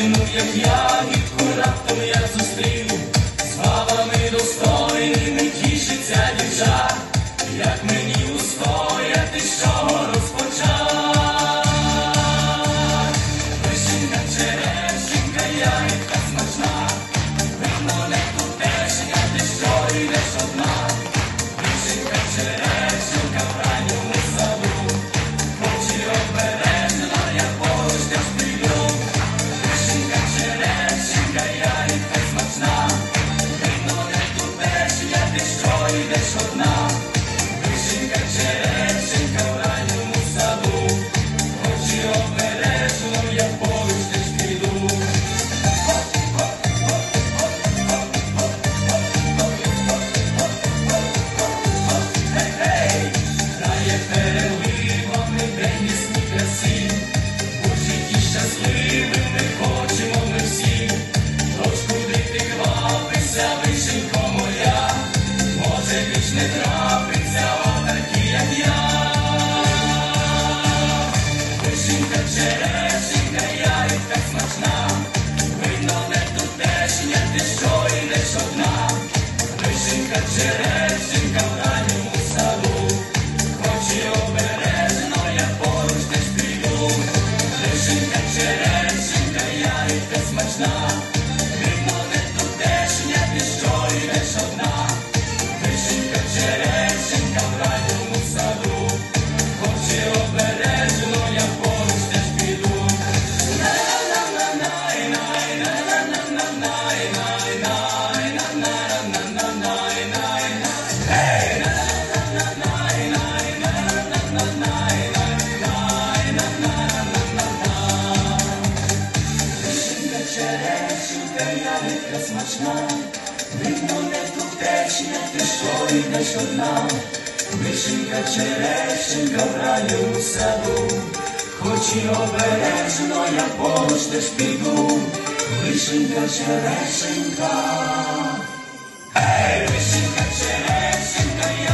Ну, як я, і раптом я зустріну. Слава не трапиться отакі, як я. Вишенька, черешенька, ягідка смачна, видно не тутешня, ти що йдеш одна. Вишенька, черешенька смачна, видно не тутешня, ти що йдеш одна. Вишенька, черешенька в ранньому саду, хоч і обережно, я поруч теж піду. Вишенька, черешенька, ей, вишенька, черешенька,